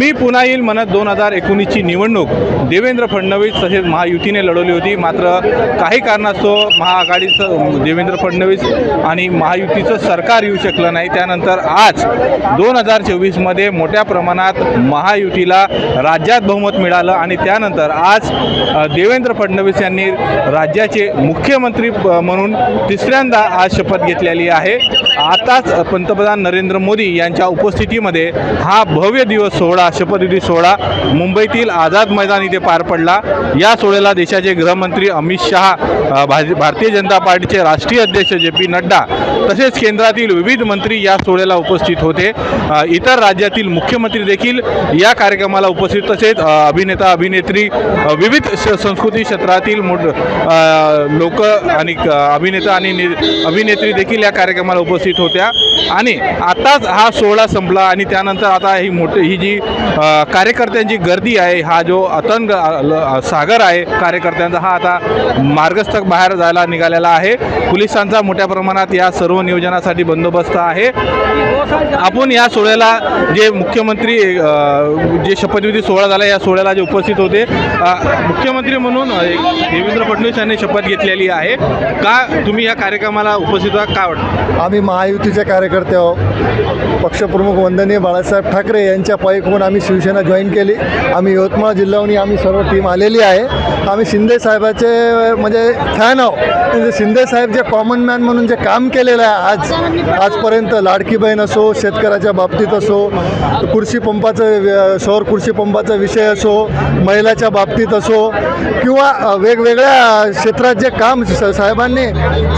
मी पुन्हा येईल म्हणत दोन हजार एकोणीसची निवडणूक. देवेंद्र फडणवीस तसेच महायुतीने लढवली होती. मात्र काही कारणास्तव महाआघाडीचं देवेंद्र फडणवीस आणि महायुतीचं सरकार येऊ शकलं नाही. त्यानंतर आज दोन हजार चोवीसमध्ये मोठ्या प्रमाणात महायुतीला राज्यात बहुमत मिळालं आणि त्यानंतर आज देवेंद्र फडणवीस यांनी राज्याचे मुख्यमंत्री प- म्हणून तिसऱ्यांदा आज शपथ घेतलेली आहे. आताच पंतप्रधान नरेंद्र मोदी यांच्या उपस्थितीमध्ये हा भव्य दिवस सोहळा शपथविधी सोहळा मुंबईतील आझाद मैदान इथे पार पडला. या सोहळ्याला देशाचे गृहमंत्री अमित शहा भाज- भारतीय जनता पार्टीचे राष्ट्रीय अध्यक्ष जे पी नड्डा तसेच केंद्रातील विविध मंत्री या सोहळ्याला उपस्थित होते. इतर राज्यातील मुख्यमंत्री देखील या कार्यक्रमाला उपस्थित. तसेच अभिनेता अभिनेत्री विविध संस्कृती क्षेत्रातील मोठ लोक आणि अभिनेता आणि अभिनेत्री देखील या कार्यक्रमाला उपस्थित होत्या. आणि आताच हा सोहळा संपला आणि त्यानंतर आता ही मोठी ही जी कार्यकर्त्यांची गर्दी आहे हा जो अतंग ल- सागर आहे कार्यकर्त्यांचा हा आता मार्गस्थ बाहेर जायला निघालेला आहे. पोलिसांचा मोठ्या प्रमाणात या सर्व नियोजनासाठी बंदोबस्त आहे. आपण या सोहळ्याला जे मुख्यमंत्री जे शपथविधी सोहळा झाला या सोहळ्याला जे उपस्थित होते मुख्यमंत्री म्हणून देवेंद्र फडणवीस यांनी शपथ घेतलेली आहे. का तुम्ही या कार्यक्रमाला उपस्थित आहात? का वाटतं? आम्ही महायुतीचे कार्यकर्ते आहोत. पक्षप्रमुख वंदनीय बाळासाहेब ठाकरे यांच्या पायीकडून आम्ही शिवसेना जॉईन केली. आम्ही यवतमाळ जिल्ह्याहून आम्ही सर्व टीम आलेली आहे. आम्ही शिंदे साहेबाचे म्हणजे फॅन आहोत. म्हणजे शिंदे साहेब जे कॉमन मॅन म्हणून जे काम केलेलं आहे आज आजपर्यंत लाडकी बहीण असो शेतकऱ्याच्या बाबतीत असो कृषी पंपाचं सौर कृषी पंपाचा विषय असो महिलाच्या बाबतीत असो किंवा वेगवेगळ्या क्षेत्रात जे काम साहेबांनी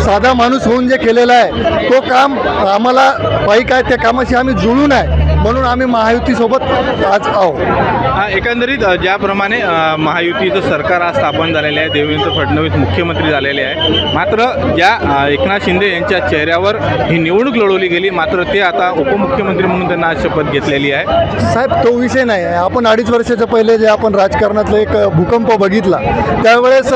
साधा माणूस होऊन जे केलेलं आहे तो काम आम्हाला पायी आहे त्या कामाशी आम्ही जुळून आहे. म्हणून आम्ही महायुतीसोबत आज आहोत. हा, एकंदरीत ज्याप्रमाणे महायुतीचं सरकार आज स्थापन झालेले आहे देवेंद्र फडणवीस मुख्यमंत्री झालेले आहे मात्र ज्या एकनाथ शिंदे यांच्या चेहऱ्यावर ही निवडणूक लढवली गेली मात्र ते आता उपमुख्यमंत्री म्हणून त्यांना आज शपथ घेतलेली आहे. साहेब तो विषय नाही आहे. आपण अडीच वर्षाच्या पहिले जे आपण राजकारणातलं एक भूकंप बघितला त्यावेळेस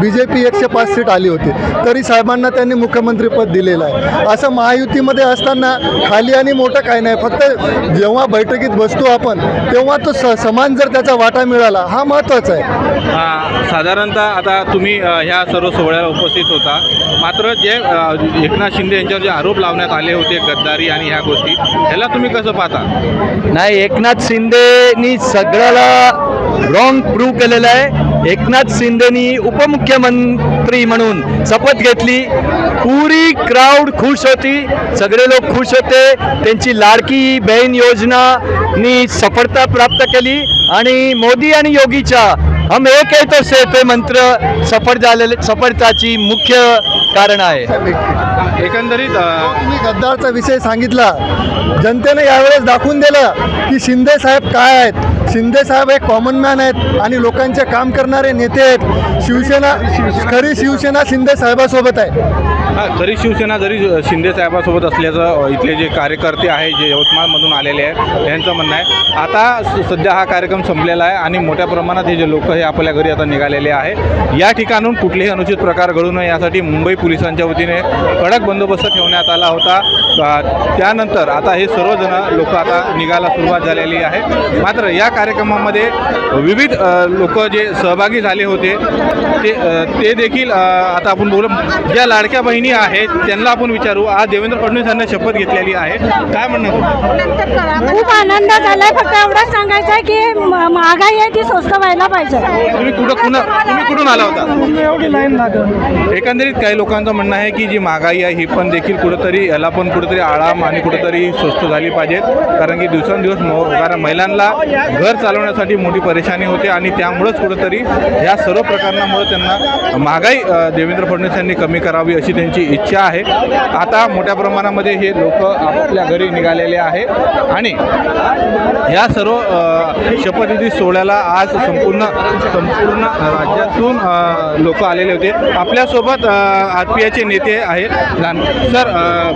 बी जे पी एकशे पाच सीट आली होती. तरी साहेबांना त्यांनी मुख्यमंत्रीपद दिलेलं आहे. असं महायुतीमध्ये असताना खाली आणि मोठं काय नाही. फक्त जेव्हा बैठकीत बसतो आपण तेव्हा तो स समान जर त्याचा वाटा मिळाला हा महत्त्वाचा आहे. साधारणतः आता तुम्ही ह्या सर्व सोहळ्याला उपस्थित होता. मात्र जे एकनाथ शिंदे यांच्यावर जे आरोप लावण्यात आले होते गद्दारी आणि ह्या गोष्टी ह्याला तुम्ही कसं पाहता? नाही एकनाथ शिंदेनी सगळ्याला रॉंग प्रूव्ह केलेलं आहे. एकनाथ शिंदेनी उपमुख्यमंत्री म्हणून शपथ घेतली. पुरी क्राऊड खुश होती. सगळे लोक खुश होते. त्यांची लाडकी बहीण योजनानी सफलता प्राप्त केली. आणि मोदी आणि योगीच्या हम एक आहे तो से ते मंत्र सफल झालेले सफलताची मुख्य कारण आहे। एकंदरीत तुम्ही गद्दारचा विषय सांगितला. जनतेने यावेळेस दाखवून दिलं की शिंदे साहेब काय आहेत. शिंदे साहेब एक कॉमन मॅन आहेत आणि लोकांचे काम करणारे नेते आहेत. शिवसेना खरी शिवसेना शिंदे साहेबासोबत आहे. हा, जरी शिवसेना जरी शिंदे साहेबासोबत असल्याचं इथले जे कार्यकर्ते आहे जे यवतमाळमधून आलेले आहेत यांचं म्हणणं आहे आता स- सध्या हा कार्यक्रम संपलेला आहे आणि मोठ्या प्रमाणात हे जे लोक हे आपल्या घरी आता निघालेले आहे या ठिकाणून कुठलेही अनुचित प्रकार घडू नये यासाठी मुंबई पोलिसांच्या वतीने कडक बंदोबस्त ठेवण्यात आला होता. त्यानंतर आता हे सर्वजण लोक आता निघायला सुरुवात झालेली आहे. मात्र या कार्यक्रमामध्ये विविध लोक जे सहभागी झाले होते ते ते देखील आता आपण बोलू ज्या लाडक्या बहिणी आहेत त्यांना आपण विचारू. आज देवेंद्र फडणवीस यांना शपथ घेतलेली आहे. काय म्हणणं? खूप आनंद झालाय. फक्त एवढंच सांगायचं आहे की महागाई आहे ती स्वस्त व्हायला पाहिजे. तुम्ही कुठं कुणा तुम्ही कुठून आला होता? एवढी लाईन लागेल एकंदरीत काही लोकांचं म्हणणं आहे की जी महागाई आहे ही पण देखील कुठंतरी याला पण कुठंतरी आराम आणि कुठंतरी स्वस्त झाली पाहिजेत कारण की दिवसेंदिवस कारण महिलांना घर चालवण्यासाठी मोठी परेशानी होते आणि त्यामुळंच कुठंतरी ह्या सर्व प्रकरणामुळे त्यांना महागाई देवेंद्र फडणवीस यांनी कमी करावी अशी त्यांची इच्छा आहे. आता मोठ्या प्रमाणामध्ये हे लोक आपापल्या घरी निघालेले आहे. आणि या सर्व शपथविधी सोहळ्याला आज संपूर्ण संपूर्ण राज्यातून लोक आलेले होते. आपल्यासोबत आर पी आयचे नेते आहेत. जान- सर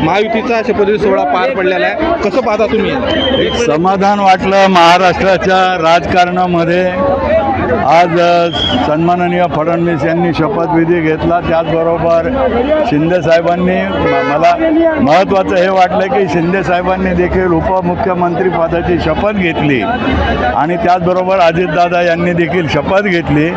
महायुतीचा शपथविधी सोहळा पार पडलेला आहे. कसं पाहता तुम्ही? समाधान वाटलं महाराष्ट्राच्या राजकारणामध्ये. आज सन्माननीय फडणवीस यांनी शपथविधी घेतला. त्याचबरोबर शिंदे साहेबांनी म- मला महत्त्वाचं हे वाटलं की शिंदे साहेबांनी देखील उपमुख्यमंत्री पदाची शपथ घेतली. आणि त्याचबरोबर अजितदादा यांनी देखील शपथ घेतली.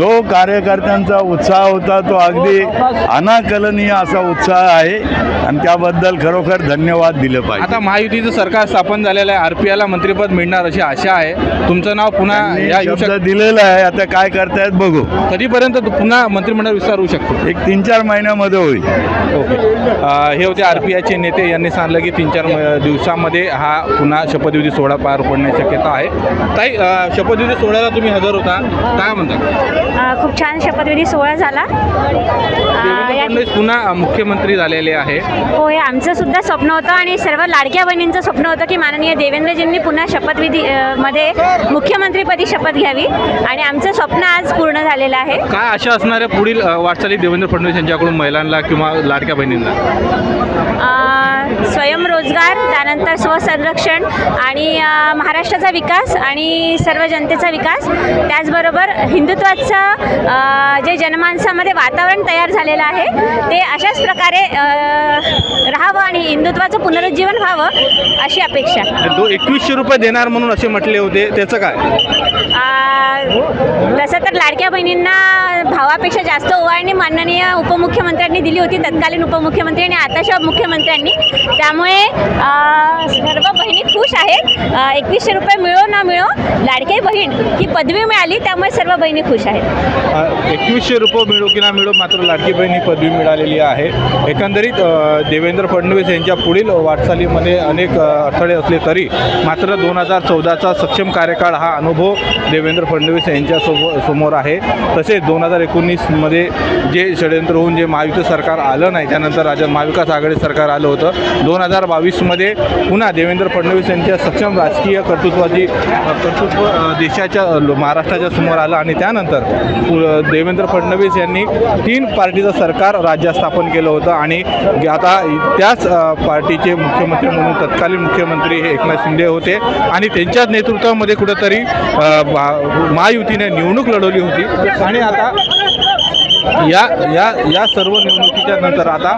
जो कार्यकर्त्यांचा उत्साह होता तो अगदी अनाकलनीय असा उत्साह आहे. आणि त्याबद्दल खरोखर धन्यवाद दिले पाहिजे. आता महायुतीचं सरकार स्थापन झालेलं आहे. आर पी आयला मंत्रिपद मिळणार अशी आशा आहे. तुमचं नाव पुन्हा या शब्द दिलेला आहे. आता काय करतायत बघू. कधीपर्यंत तू पुन्हा मंत्रिमंडळ विस्तार होऊ शकतो. एक तीन चार महिन्यामध्ये होईल. ओके. अ, हे होते आर पी आयचे नेते. यांनी सांगितलं की तीन चार दिवसामध्ये हा पुन्हा शपथविधी सोहळा पार पडण्याची शक्यता आहे. ताई शपथविधी सोहळ्याला तुम्ही हजर होता. काय म्हणता? खूप छान शपथविधी सोहळा झाला. पुन्हा मुख्यमंत्री झालेले आहे. हो हे आमचं सुद्धा स्वप्न होतं आणि सर्व लाडक्या बहिणींचं स्वप्न होतं की माननीय देवेंद्रजींनी पुन्हा शपथविधी मध्ये मुख्यमंत्रीपदी शपथ घ्यावी. आणि आमचं स्वप्न आज पूर्ण झालेलं आहे. काय आशा असणाऱ्या पुढील वाटचाली देवेंद्र फडणवीस यांच्याकडून महिलांना किंवा लाडक्या बहिणींना? स्वयंरोजगार त्यानंतर स्वसंरक्षण आणि महाराष्ट्राचा विकास आणि सर्व जनतेचा विकास. त्याचबरोबर हिंदुत्वाचं जे जनमानसामध्ये वातावरण तयार झालेलं आहे ते अशाच प्रकारे राहावं आणि हिंदुत्वाचं पुनरुज्जीवन व्हावं अशी अपेक्षा. तो एकवीसशे रुपये देणार म्हणून असे म्हटले होते त्याचं काय? तसं तर लाडक्या बहिणींना भावापेक्षा जास्त ओवाळणी माननीय उपमुख्यमंत्र्यांनी दिली होती तत्कालीन उपमुख्यमंत्री आणि आताच्या मुख्यमंत्र्यांनी. त्यामुळे आहे. एकवीसशे रुपये मिळो ना मिळो लाडकी बहीण ही पदवी मिळाली त्यामुळे सर्व बहिणी खुश आहेत. एकवीसशे रुपये मिळो की ना मिळो मात्र लाडकी बहीण ही पदवी मिळालेली आहे. एकंदरीत देवेंद्र फडणवीस यांच्या पुढील वाटचालीमध्ये अनेक अडथळे असले तरी मात्र दोन हजार चौदाचा सक्षम कार्यकाळ हा अनुभव देवेंद्र फडणवीस यांच्या समोर आहे. तसेच दोन हजार एकोणीसमध्ये जे षडयंत्र होऊन जे महायुती सरकार आलं नाही त्यानंतर राज्यात महाविकास आघाडी सरकार आलं होतं. दोन हजार बावीसमध्ये पुन्हा देवेंद्र फडणवीस यांच्या सक्षम राजकीय कर्तृत्वाची कर्तृत्व देशाच्या लो- महाराष्ट्राच्या समोर आलं आणि त्यानंतर देवेंद्र फडणवीस यांनी तीन पार्टीचं सरकार राज्यात स्थापन केलं होतं आणि आता त्याच पार्टीचे मुख्यमंत्री म्हणून तत्कालीन मुख्यमंत्री हे एकनाथ शिंदे होते आणि त्यांच्याच नेतृत्वामध्ये कुठंतरी भा- महायुतीने निवडणूक लढवली होती. आणि आता या या या सर्व निवडणुकीच्या नंतर आता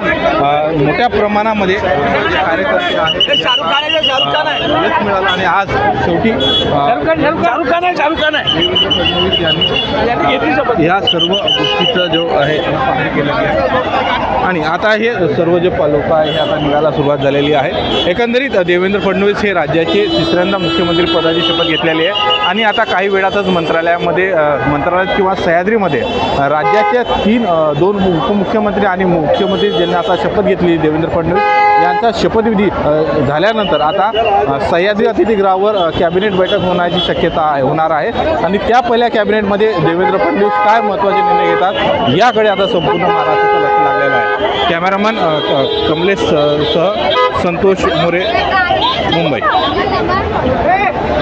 मोठ्या प्रमाणामध्ये जे कार्यकर्ते आहेत. मिळालं आणि आज शेवटी या सर्व गोष्टीचं जो आहे पाहणी केलेली आहे. आणि आता हे सर्व जे लोक आहे हे आता निघायला सुरुवात झालेली आहे. एकंदरीत देवेंद्र फडणवीस हे राज्याचे तिसऱ्यांदा मुख्यमंत्री पदाची शपथ घेतलेली आहे. आणि आता काही वेळातच मंत्रालयामध्ये मंत्रालयात किंवा सह्याद्रीमध्ये राज्याच्या तीन दोन उपमुख्यमंत्री आणि मुख्यमंत्री ज्यांनी आता शपथ घेतली देवेंद्र फडणवीस यांचा शपथविधी झाल्यानंतर आता सह्याद्री अतिथीगृहावर कॅबिनेट बैठक होण्याची शक्यता आहे होणार आहे. आणि त्या पहिल्या कॅबिनेटमध्ये देवेंद्र फडणवीस काय महत्त्वाचे निर्णय घेतात याकडे आता संपूर्ण महाराष्ट्राचं लक्ष लागलेलं आहे. कॅमेरामन क- कमलेश सह संतोष मोरे मुंबई.